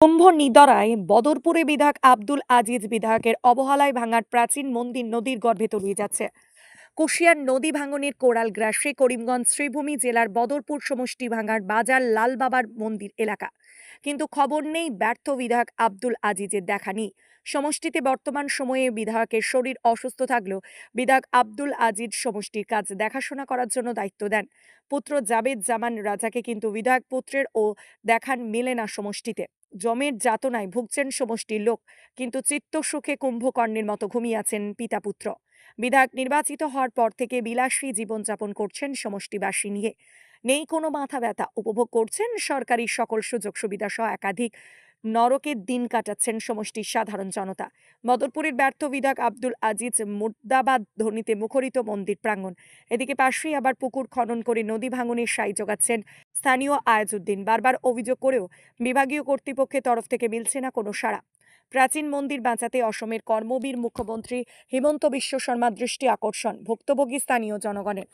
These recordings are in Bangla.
কুম্ভ নিদরায় বদরপুরে বিধায়ক আব্দুল আজিজ বিধায়কের অবহেলায় ভাঙার প্রাচীন মন্দির নদীর গর্ভে তলিয়ে যাচ্ছে। কুশিয়ার নদী ভাঙনের কোরাল গ্রাসে করিমগঞ্জ শ্রীভূমি জেলার বদরপুর সমষ্টি ভাঙার বাজার লাল বাবার মন্দির এলাকা। কিন্তু খবর নেই ব্যর্থ বিধায়ক আব্দুল আজিজের দেখা নেই। সমষ্টিতে বর্তমান সময়ে বিধায়কের শরীর অসুস্থ থাকলেও বিধায়ক আব্দুল আজিজ সমষ্টির কাজ দেখাশোনা করার জন্য দায়িত্ব দেন। পুত্র জাবেদ জামান রাজাকে কিন্তু বিধায়ক পুত্রের ও দেখান মেলে না সমষ্টিতে। জমের যাতনায় ভুগছেন সমষ্টির লোক, কিন্তু চিত্ত সুখে কুম্ভকর্ণের মতো ঘুমিয়ে আছেন পিতা পুত্র বিধায়ক নির্বাচিত হওয়ার পর থেকে বিলাসী জীবনযাপন করছেন সমষ্টিবাসী নিয়ে। নেই কোনো মাথা ব্যথা, উপভোগ করছেন সরকারি সকল সুযোগ সুবিধা সহ একাধিক নরকের দিন কাটাচ্ছেন সমষ্টির সাধারণ জনতা। মদরপুরের ব্যর্থ বিধায়ক আব্দুল আজিজ মুর্দাবাদ ধ্বনিতে মুখরিত মন্দির প্রাঙ্গণ। এদিকে পাশেই আবার পুকুর খনন করে নদী ভাঙনের সাই যোগাচ্ছেন স্থানীয় আয়াজউদ্দিন। বারবার অভিযোগ করেও বিভাগীয় কর্তৃপক্ষের তরফ থেকে মিলছে না কোনো সাড়া। প্রাচীন মন্দির বাঁচাতে অসমের কর্মবীর মুখ্যমন্ত্রী হিমন্ত বিশ্ব শর্মার দৃষ্টি আকর্ষণ, ভুক্তভোগী স্থানীয় জনগণের।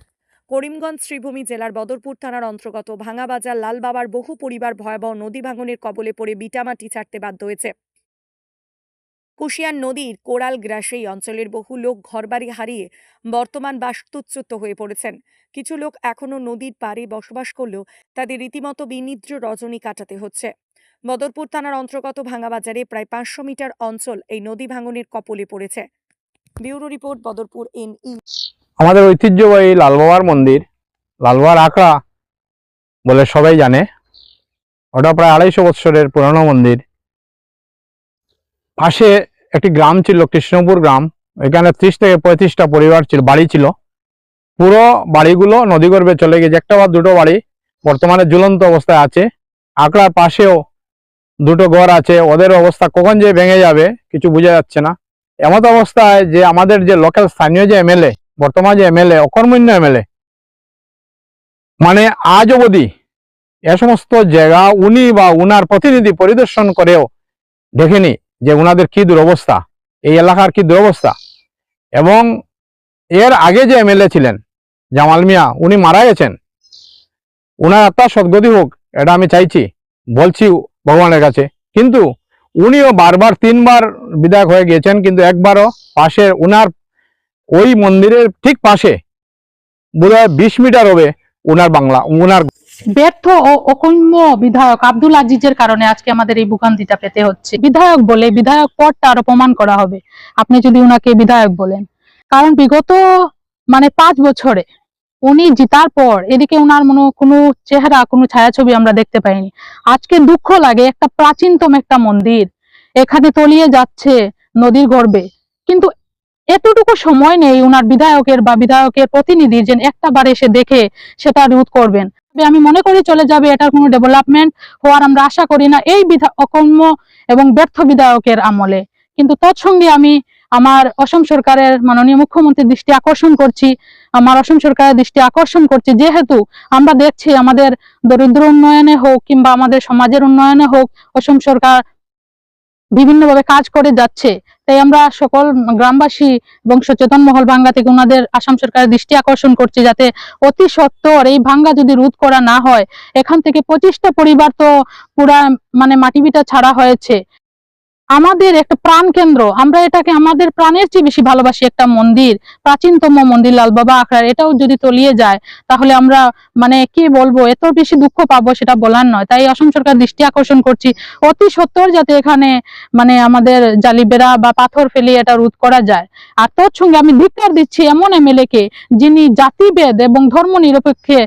করিমগঞ্জ শ্রীভূমি জেলার বদরপুর থানার অন্তর্গত ভাঙাবাজার লালবাবার বহু পরিবার ভয়াবহ নদী ভাঙনের কবলে পড়ে বিটামাটি ছাড়তে বাধ্য হয়েছে। কুশিয়ার নদীর কোরাল গ্রাসে এই অঞ্চলের বহু লোক ঘরবাড়ি হারিয়ে বর্তমান বাস্তুচ্যুত হয়ে পড়েছেন। কিছু লোক এখনও নদীর পাড়ে বসবাস করলেও তাদের রীতিমতো বিনিদ্র রজনী কাটাতে হচ্ছে। বদরপুর থানার অন্তর্গত ভাঙাবাজারে প্রায় পাঁচশো মিটার অঞ্চল এই নদী ভাঙনের কপলে পড়েছে। Bureau report, Badarpur N E আমাদের ঐতিহ্যবাহী লালবাবার মন্দির, লালবাবার আখড়া বলে সবাই জানে। ওটা প্রায় আড়াইশো বৎসরের পুরানো মন্দির। পাশে একটি গ্রাম ছিল, কৃষ্ণপুর গ্রাম। এখানে ত্রিশ থেকে পঁয়ত্রিশটা পরিবার ছিল, বাড়ি ছিল। পুরো বাড়িগুলো নদী নদীগর্ভে চলে গেছে, একটা বা দুটো বাড়ি বর্তমানে ঝুলন্ত অবস্থায় আছে। আখড়ার পাশেও দুটো ঘর আছে, ওদের অবস্থা কখন যে ভেঙে যাবে, কিছু বোঝা যাচ্ছে না। এমত অবস্থায় যে আমাদের যে লোকাল স্থানীয় যে এমএলএ বর্তমান যে এমএলএ অকর্মণ্য এমএলএ মানে আজ অবধি এ সমস্ত জায়গা উনি বা উনার প্রতিনিধি পরিদর্শন করেও দেখেনি যে উনাদের কি দুরবস্থা, এই এলাকার কি দুরবস্থা। এবং এর আগে যে এমএলএ ছিলেন, জামাল মিয়া, উনি মারা গেছেন। উনার আত্মা সদ্গতি হোক, এটা আমি চাইছি, বলছি ভগবানের কাছে। কিন্তু উনিও বারবার তিনবার বিধায়ক হয়ে গিয়েছেন, কিন্তু একবারও পাশে উনার ওই মন্দিরের ঠিক পাশে। বোধহয় বিশ মিটার হবে উনার বাংলা, উনার ব্যর্থ ও অকম্য বিধায়ক আব্দুল আজিজের কারণে আজকে আমাদের এই ভোগান্তিটা পেতে হচ্ছে। বিধায়ক বলে বিধায়ক পদটা আরও প্রমাণ করা হবে। আপনি যদি উনাকে বিধায়ক বলেন। কারণ বিগত মানে পাঁচ বছরে উনি জিতার পর এদিকে উনার মনে কোনো চেহারা, কোনো ছায়াছবি আমরা দেখতে পাইনি। আজকে দুঃখ লাগে, একটা প্রাচীনতম একটা মন্দির এখানে তলিয়ে যাচ্ছে নদীর গর্বে। কিন্তু এতটুকু সময় নেই উনার বিধায়কের বা বিধায়কের প্রতিনিধি যে একটা বার এসে দেখে সেটা রোধ করবেন। আমি মনে করি চলে যাবে এটার কোনো ডেভেলপমেন্ট হওয়ার আমরা আশা করি না এই অকর্ম এবং ব্যর্থ বিধায়কের আমলে। কিন্তু তৎসঙ্গে আমি আমার অসম সরকারের মাননীয় মুখ্যমন্ত্রীর দৃষ্টি আকর্ষণ করছি, আমার অসম সরকারের দৃষ্টি আকর্ষণ করছি, যেহেতু আমরা দেখছি আমাদের দরিদ্র উন্নয়নে হোক কিংবা আমাদের সমাজের উন্নয়নে হোক অসম সরকার বিভিন্নভাবে কাজ করে যাচ্ছে। তাই আমরা সকল গ্রামবাসী এবং সচেতন মহল ভাঙ্গা থেকে ওনাদের আসাম সরকারের দৃষ্টি আকর্ষণ করছে যাতে অতি সত্তর এই ভাঙ্গা যদি রোধ করা না হয়, এখান থেকে পঁচিশটা পরিবার তো পুরা মানে মাটি মাটিবিটা ছাড়া হয়েছে। আমাদের একটা প্রাণ কেন্দ্র। আমরা এটাকে আমাদের প্রাণের চেয়ে বেশি ভালোবাসি একটা মন্দির, প্রাচীনতম মন্দির লাল বাবা আখড়ার, এটাও যদি তলিয়ে যায়, তাহলে আমরা মানে কি বলব, এত বেশি দুঃখ পাবো সেটা বলার নয়। তাই অসম সরকার দৃষ্টি আকর্ষণ করছি। অতি সত্বর যাতে এখানে মানে আমাদের জালিবেরা বা পাথর ফেলে এটা রোধ করা যায়। আর তৎসঙ্গে আমি ধিক্কার দিচ্ছি এমন এমএলএ কে যিনি জাতিভেদ এবং ধর্ম নিরপেক্ষে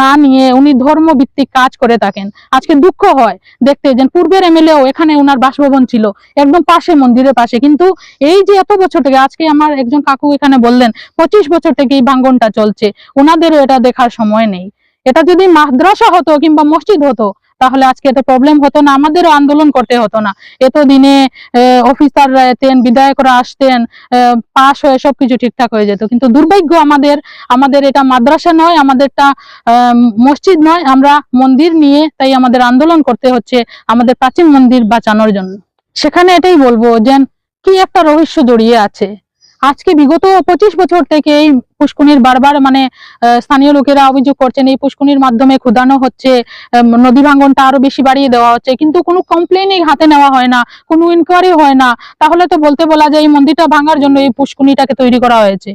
না নিয়ে উনি ধর্ম ভিত্তিক কাজ করে থাকেন। আজকে দুঃখ হয় দেখতে যে পূর্বের এমএলএও এখানে ওনার বাসভবন ছিল। একদম পাশে, মন্দিরের পাশে। কিন্তু এই যে এত বছর থেকে, আজকে আমার একজন কাকু এখানে বললেন, পঁচিশ বছর থেকে এই ভাঙ্গনটা চলছে, ওনাদেরও এটা দেখার সময় নেই। এটা যদি মাদ্রাসা হতো কিংবা মসজিদ হতো, তাহলে আজকে এটা প্রবলেম হতো না, আমাদেরও আন্দোলন করতে হতো না। এত দিনে অফিসাররা এতেন, বিধায়করা আসতেন পাশ হয়ে সবকিছু ঠিকঠাক হয়ে যেত। কিন্তু দুর্ভাগ্য আমাদের আমাদের এটা মাদ্রাসা নয়, আমাদেরটা মসজিদ নয়, আমরা মন্দির নিয়ে তাই আমাদের আন্দোলন করতে হচ্ছে আমাদের প্রাচীন মন্দির বাঁচানোর জন্য। সেখানে এটাই বলব যে কি একটা রহস্য জড়িয়ে আছে। আজকে বিগত পঁচিশ বছর থেকে এই পুষ্কুনির বারবার মানে স্থানীয় লোকেরা অভিযোগ করছেন এই পুষ্কুনির মাধ্যমে ক্ষুদানো হচ্ছে নদী ভাঙ্গনটা আরও বেশি বাড়িয়ে দেওয়া হচ্ছে, কিন্তু কোনো কমপ্লেনই হাতে নেওয়া হয় না, কোনো ইনকোয়ারি হয় না। তাহলে তো বলতে বলা যায় এই মন্দিরটা ভাঙার জন্য এই পুষ্কুনিটাকে তৈরি করা হয়েছে।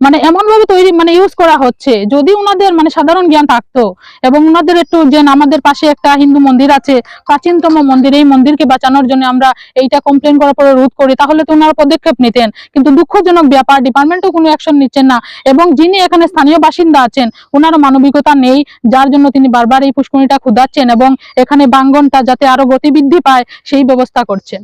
মানে এমন ভাবে তৈরি মানে ইউজ করা হচ্ছে। যদি ওনাদের মানে সাধারণ জ্ঞান থাকতো এবং ওনাদের একটু যে আমাদের পাশে একটা হিন্দু মন্দির আছে, প্রাচীনতম মন্দির, এই মন্দিরকে বাঁচানোর জন্য আমরা এইটা কমপ্লেন করার পরে রোধ করি, তাহলে তো ওনারা পদক্ষেপ নিতেন। কিন্তু দুঃখজনক ব্যাপার ডিপার্টমেন্টও কোনো অ্যাকশন নিচ্ছেন না এবং যিনি এখানে স্থানীয় বাসিন্দা আছেন ওনার মানবিকতা নেই, যার জন্য তিনি বারবার এই পুষ্করিণীটা ক্ষুদাচ্ছেন এবং এখানে বাঙ্গনটা যাতে আরও গতিবৃদ্ধি পায়, সেই ব্যবস্থা করছেন।